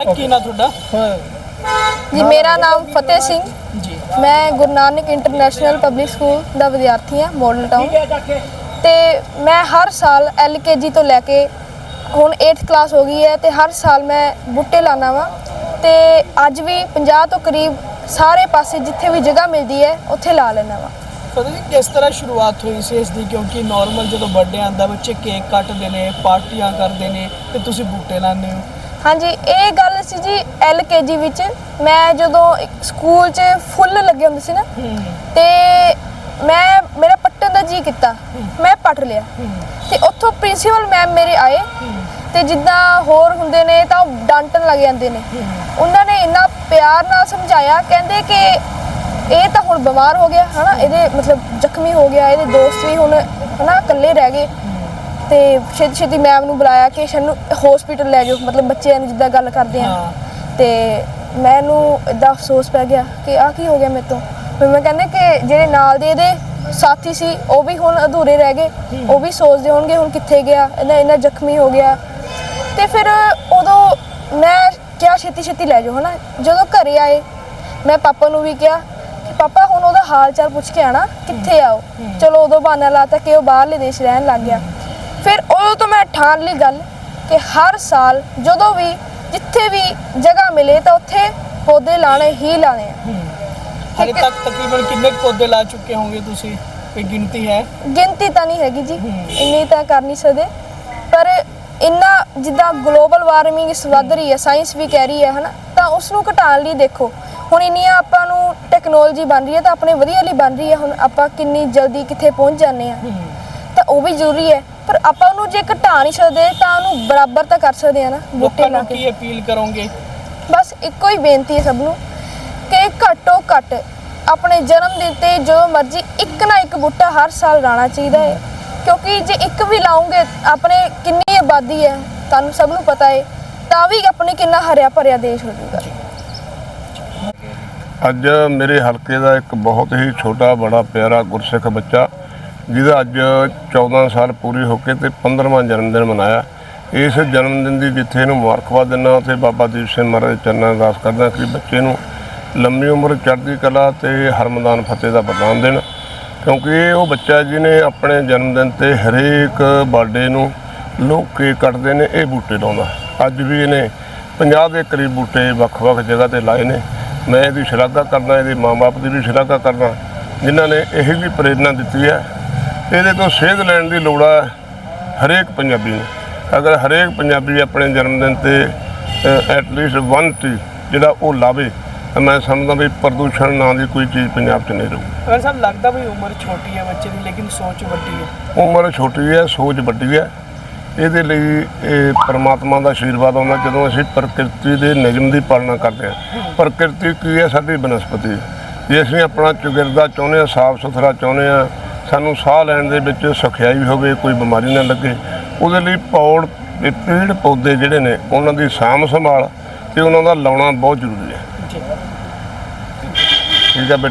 ਕੀ ਨਾ ਤੁਹਾਡਾ? ਜੀ ਮੇਰਾ ਨਾਮ ਫਤਿਹ ਸਿੰਘ। ਜੀ। ਮੈਂ Guru Nanak international public school ਦਾ ਵਿਦਿਆਰਥੀ ਹਾਂ ਮਾਡਲ ਟਾਊਨ ਤੇ ਮੈਂ ਹਰ ਸਾਲ ਐਲਕੇਜੀ ਤੋਂ ਲੈ ਕੇ ਹੁਣ 8th ਕਲਾਸ ਹੋ ਗਈ ਹੈ ਤੇ ਹਰ ਸਾਲ ਮੈਂ ਬੂਟੇ ਲਾਣਾ ਵਾ। ਤੇ ਅੱਜ ਵੀ 50 ਤੋਂ ਕਰੀਬ ਸਾਰੇ ਪਾਸੇ ਜਿੱਥੇ ਵੀ ਜਗ੍ਹਾ ਮਿਲਦੀ ਹੈ ਉੱਥੇ ਲਾ ਲੈਣਾ ਵਾ। ਪਤਾ ਨਹੀਂ ਕਿਸ ਤਰ੍ਹਾਂ ਸ਼ੁਰੂਆਤ ਹੋਈ ਸੀ ਇਸ ਦੀ ਕਿਉਂਕਿ ਨਾਰਮਲ ਜਦੋਂ ਬਰਥਡੇ ਆਂਦਾ ਬੱਚੇ ਕੇਕ ਕੱਟਦੇ ਨੇ ਪਾਰਟੀਆਂ ਕਰਦੇ ਨੇ ਤੇ ਤੁਸੀਂ ਬੂਟੇ ਲਾਉਂਦੇ ਹੋ। ਹਾਂਜੀ ਇਹ ਗੱਲ ਸੀ ਜੀ ਐਲਕੇਜੀ ਵਿੱਚ। ਮੈਂ ਜਦੋਂ ਸਕੂਲ 'ਚ ਫੁੱਲ ਲੱਗੇ ਹੁੰਦੇ ਸੀ ਨਾ, ਤੇ ਮੈਂ, ਮੇਰਾ ਪੱਟਣ ਦਾ ਜੀ ਕੀਤਾ। ਮੈਂ ਪੱਟ ਲਿਆ। ਤੇ ਉੱਥੋਂ ਪ੍ਰਿੰਸੀਪਲ ਮੈਮ ਮੇਰੇ ਆਏ। ਤੇ ਜਿੱਦਾਂ ਹੋਰ ਹੁੰਦੇ ਨੇ, ਤਾਂ ਉਹ ਡਾਂਟਣ ਲੱਗ ਜਾਂਦੇ ਨੇ। ਉਹਨਾਂ ਨੇ ਇੰਨਾ ਪਿਆਰ ਨਾਲ ਸਮਝਾਇਆ। ਕਹਿੰਦੇ ਕਿ ਇਹ ਤਾਂ ਹੁਣ ਬਿਮਾਰ ਹੋ ਗਿਆ, ਹਨਾ? ਇਹਦੇ ਮਤਲਬ ਜ਼ਖਮੀ ਹੋ ਗਿਆ, ਇਹਦੇ ਦੋਸਤ ਵੀ ਹੁਣ, ਹਨਾ, ਇਕੱਲੇ ਰਹਿ ਗਏ। ਤੇ ਛੇਤੀ ਛੇਤੀ ਮੈਮ ਨੂੰ ਬੁਲਾਇਆ ਕਿ ਸਾਨੂੰ ਹਸਪੀਟਲ ਲੈ ਜਾਓ ਮਤਲਬ ਬੱਚਿਆਂ ਨੂੰ ਜਿੱਦਾਂ ਗੱਲ ਕਰਦੇ ਆ। ਹਾਂ। ਤੇ ਮੈਨੂੰ ਇਦਾਂ ਅਫਸੋਸ ਪੈ ਗਿਆ ਕਿ ਆ ਕੀ ਹੋ ਗਿਆ ਮੇਰੇ ਤੋਂ। ਫਿਰ ਮੈਂ ਕਹਿੰਦੇ ਕਿ ਜਿਹੜੇ ਨਾਲ ਦੇ ਇਹਦੇ ਸਾਥੀ ਸੀ ਉਹ ਵੀ ਹੁਣ ਅਧੂਰੇ ਰਹਿ ਗਏ ਉਹ ਵੀ ਸੋਚਦੇ ਹੋਣਗੇ ਹੁਣ ਕਿੱਥੇ ਗਿਆ ਇਹਨਾਂ ਇਹਨਾਂ ਜ਼ਖਮੀ ਹੋ ਗਿਆ। ਤੇ ਫਿਰ ਉਦੋਂ ਮੈਂ ਕਿਹਾ ਛੇਤੀ ਛੇਤੀ ਲੈ ਜਾਓ ਹਨਾ। ਜਦੋਂ ਘਰੇ ਆਏ ਮੈਂ ਪਾਪਾ ਨੂੰ ਵੀ ਕਿਹਾ ਕਿ ਪਾਪਾ ਹੁਣ ਉਹਦਾ ਹਾਲ ਚਾਲ ਪੁੱਛ ਕੇ ਆਣਾ ਕਿੱਥੇ ਆ ਉਹ? ਚਲੋ ਉਦੋਂ ਬਹਾਨਾ ਲਾਤਾ ਕਿ ਉਹ ਬਾਹਰਲੇ ਦੇਸ਼ ਰਹਿਣ ਲੱਗ ਗਿਆ। ਫਿਰ ਉਦੋਂ ਤੋਂ ਮੈਂ ਠਾਣ ਲਈ ਗੱਲ ਕਿ ਹਰ ਸਾਲ ਜਦੋਂ ਵੀ ਜਿੱਥੇ ਵੀ ਜਗ੍ਹਾ ਮਿਲੇ ਤਾਂ ਉੱਥੇ ਪੌਦੇ ਲਾਣੇ ਹੀ ਲਾਣੇ ਆ। ਹਲੇ ਤੱਕ ਤਕਰੀਬਨ ਕਿੰਨੇ ਕੁ ਪੌਦੇ ਲਾ ਚੁੱਕੇ ਹੋਵੋਗੇ ਤੁਸੀਂ? ਕੋਈ ਗਿਣਤੀ ਹੈ? ਗਿਣਤੀ ਤਾਂ ਨਹੀਂ ਹੈਗੀ ਜੀ। ਇੰਨੀ ਤਾਂ ਕਰ ਨਹੀਂ ਸਕਦੇ। ਪਰ ਇੰਨਾ ਜਿੱਦਾਂ ਗਲੋਬਲ ਵਾਰਮਿੰਗ ਇਸ ਵੱਧ ਰਹੀ ਹੈ ਸਾਇੰਸ ਵੀ ਕਹਿ ਰਹੀ ਹੈ ਹਨਾ ਤਾਂ ਉਸ ਨੂੰ ਘਟਾਉਣ ਲਈ ਦੇਖੋ। ਹੁਣ ਇੰਨੀਆਂ ਆਪਾਂ ਨੂੰ ਟੈਕਨੋਲੋਜੀ ਬਣ ਰਹੀ ਹੈ ਤਾਂ ਆਪਣੇ ਵਧੀਆ ਲਈ ਬਣ ਰਹੀ ਹੈ। ਹੁਣ ਆਪਾਂ ਕਿੰਨੀ ਜਲਦੀ ਕਿੱਥੇ ਪਹੁੰਚ ਜਾਂਦੇ ਆ ਤਾਂ ਉਹ ਵੀ ਜ਼ਰੂਰੀ ਹੈ ਪਰ ਆਪਾਂ ਉਹਨੂੰ ਜੇ ਘਟਾ ਨਹੀਂ ਸਕਦੇ ਤਾਂ ਉਹਨੂੰ ਬਰਾਬਰ ਤਾਂ ਕਰ ਸਕਦੇ ਆ ਨਾ ਬੂਟੇ ਲੋਕਾਂ ਲਾ ਨੂੰ ਕੇ। ਕੀ ਅਪੀਲ ਕਰੋਗੇ? ਬਸ ਇੱਕੋ ਹੀ ਬੇਨਤੀ ਹੈ ਸਭ ਨੂੰ ਕਿ ਘੱਟੋ ਘੱਟ ਆਪਣੇ ਜਨਮ ਦਿਨ ਤੇ ਜੋ ਮਰਜ਼ੀ ਇੱਕ ਨਾ ਇੱਕ ਬੂਟਾ ਹਰ ਸਾਲ ਲਾਣਾ ਚਾਹੀਦਾ ਹੈ। ਕਿਉਂਕਿ ਜੇ ਇੱਕ ਵੀ ਲਾਉਂਗੇ ਆਪਣੇ ਕਿੰਨੀ ਆਬਾਦੀ ਹੈ ਤੁਹਾਨੂੰ ਸਭ ਨੂੰ ਪਤਾ ਹੈ ਤਾਂ ਵੀ ਆਪਣੇ ਕਿੰਨਾ ਹਰਿਆ ਭਰਿਆ ਦੇਸ਼ ਹੋ ਜਾਊਗਾ ਅੱਜ ਮੇਰੇ ਹਲਕੇ ਦਾ ਇੱਕ ਬਹੁਤ ਹੀ ਛੋਟਾ ਬੜਾ ਪਿਆਰਾ ਗੁਰਸਿੱਖ ਬੱਚਾ ਜਿਹਦਾ ਅੱਜ 14 ਸਾਲ ਪੂਰੇ ਹੋ ਕੇ ਤੇ 15ਵਾਂ ਜਨਮ ਦਿਨ ਮਨਾਇਆ। ਇਸ ਜਨਮ ਦਿਨ ਦੀ ਜਿੱਥੇ ਇਹਨੂੰ ਮੁਬਾਰਕਬਾਦ ਦਿੰਦਾ ਤੇ ਬਾਬਾ ਦੀਪ ਸਿੰਘ ਮਹਾਰਾਜ ਚਰਨਾਂ ਅਰਦਾਸ ਕਰਦਾ ਕਿ ਬੱਚੇ ਨੂੰ ਲੰਮੀ ਉਮਰ, ਚੜ੍ਹਦੀ ਕਲਾ ਤੇ ਹਰਮਦਾਨ ਫਤਿਹ ਦਾ ਵਰਦਾਨ ਦੇਣ। ਕਿਉਂਕਿ ਇਹ ਉਹ ਬੱਚਾ ਜਿਹਨੇ ਆਪਣੇ ਜਨਮ ਦਿਨ ਤੇ ਹਰੇਕ ਬਰਥਡੇ ਨੂੰ ਲੋਕ ਕੇਕ ਕੱਟਦੇ ਨੇ, ਇਹ ਬੂਟੇ ਲਾਉਂਦਾ ਅੱਜ ਵੀ ਇਹਨੇ 50 ਦੇ ਕਰੀਬ ਬੂਟੇ ਵੱਖ-ਵੱਖ ਜਗ੍ਹਾ ਤੇ ਲਾਏ ਨੇ। ਮੈਂ ਇਹਦੀ ਸ਼ਲਾਘਾ ਕਰਦਾ, ਇਹਦੇ ਮਾਪੇ ਦੀ ਵੀ ਸ਼ਲਾਘਾ ਕਰਦਾ, ਜਿਨ੍ਹਾਂ ਨੇ ਇਹ ਵੀ ਪ੍ਰੇਰਣਾ ਦਿੱਤੀ ਹੈ। ਇਹਦੇ ਤੋਂ ਸੇਧ ਲੈਣ ਦੀ ਲੋੜ ਹੈ ਹਰੇਕ ਪੰਜਾਬੀ ਨੂੰ। ਅਗਰ ਹਰੇਕ ਪੰਜਾਬੀ ਆਪਣੇ ਜਨਮ ਦਿਨ ਤੇ ਐਟ ਲੀਸਟ ਵਨ ਟ੍ਰੀ ਜਿਹੜਾ ਉਹ ਲਾਵੇ ਤਾਂ ਮੈਂ ਸਮਝਦਾ ਵੀ ਪ੍ਰਦੂਸ਼ਣ ਨਾਂ ਦੀ ਕੋਈ ਚੀਜ਼ ਪੰਜਾਬ 'ਚ ਨਹੀਂ ਰਹੂ। ਅਗਰ ਸਾਨੂੰ ਲੱਗਦਾ ਵੀ ਉਮਰ ਛੋਟੀ ਹੈ ਬੱਚੇ ਦੀ ਲੇਕਿਨ ਸੋਚ ਵੱਡੀ ਹੈ। ਉਮਰ ਛੋਟੀ ਹੈ ਸੋਚ ਵੱਡੀ ਹੈ। ਇਹਦੇ ਲਈ ਇਹ ਪਰਮਾਤਮਾ ਦਾ ਆਸ਼ੀਰਵਾਦ ਆਉਂਦਾ ਜਦੋਂ ਅਸੀਂ ਪ੍ਰਕਿਰਤੀ ਦੇ ਨਿਯਮ ਦੀ ਪਾਲਣਾ ਕਰਦੇ ਹਾਂ। ਪ੍ਰਕਿਰਤੀ ਕੀ ਹੈ? ਸਾਡੀ ਬਨਸਪਤੀ ਜੇ ਅਸੀਂ ਆਪਣਾ ਚੁਗਿਰਦਾ ਚਾਹੁੰਦੇ ਹਾਂ ਸਾਫ਼ ਸੁਥਰਾ ਚਾਹੁੰਦੇ ਹਾਂ ਸਾਨੂੰ ਸਾਹ ਲੈਣ ਦੇ ਵਿੱਚ ਸਖਿਆਈ ਹੋਵੇ ਕੋਈ ਬਿਮਾਰੀ ਨਾ ਲੱਗੇ ਉਹਦੇ ਲਈ ਪੌੜ ਤੇ ਪੇੜ ਪੌਦੇ ਜਿਹੜੇ ਨੇ ਉਹਨਾਂ ਦੀ ਸਾਂਭ ਸੰਭਾਲ ਤੇ ਉਹਨਾਂ ਦਾ ਲਾਉਣਾ ਬਹੁਤ ਜ਼ਰੂਰੀ ਹੈ। ਜੀ। ਠੀਕ ਹੈ ਬੇਟਾ।